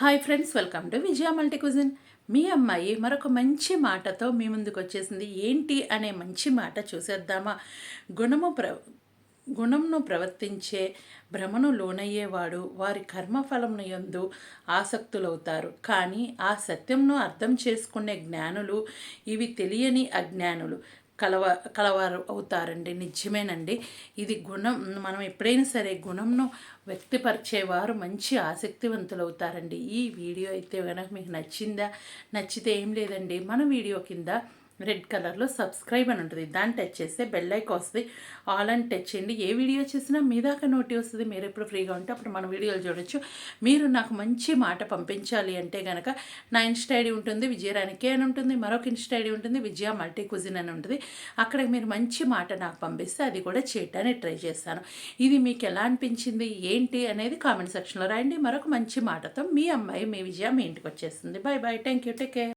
Hi friends welcome to Vijaya multi cuisine మీ అమ్మాయి మరొక మంచి మాటతో మీ ముందుకు వచ్చేసింది. ఏంటి అనే మంచి మాట చూసేద్దామా? గుణము ప్ర గుణంను ప్రవర్తించే భ్రమను లోనయ్యేవాడు వారి కర్మఫలమును యందు ఆసక్తులవుతారు. కానీ ఆ సత్యంను అర్థం చేసుకునే జ్ఞానులు ఇవి తెలియని అజ్ఞానులు. కలవ కలవారు అవుతారండి. నిజమేనండి. ఇది గుణం. మనం ఎప్పుడైనా సరే గుణంను వ్యక్తపరిచేవారు మంచి ఆసక్తివంతులు అవుతారండి ఈ వీడియో అయితే కనుక మీకు నచ్చిందా? నచ్చితే ఏం లేదండి. మన వీడియో కింద రెడ్ కలర్లో సబ్స్క్రైబ్ అని ఉంటుంది. దాన్ని టచ్ చేస్తే బెల్ ఐకాన్ వస్తుంది. ఆల్ అని టచ్ చేయండి. ఏ వీడియో చేసినా మీ దాకా నోటి వస్తుంది. మీరు ఎప్పుడు ఫ్రీగా ఉంటే అప్పుడు మన వీడియోలు చూడొచ్చు. మీరు నాకు మంచి మాట పంపించాలి అంటే కనుక నా ఇన్స్టా ఐడి ఉంటుంది. విజయరానికే అని ఉంటుంది. మరొక ఇన్స్టా ఐడి ఉంటుంది. విజయ మల్టీ కుజిన్ అని ఉంటుంది. అక్కడ మీరు మంచి మాట నాకు పంపిస్తే అది కూడా చేయటానికి ట్రై చేస్తాను. ఇది మీకు ఎలా అనిపించింది? ఏంటి అనేది కామెంట్ సెక్షన్లో రాయండి. మరొక మంచి మాటతో మీ అమ్మాయి మీ విజయ మీ ఇంటికి వచ్చేస్తుంది. Bye bye thank you take care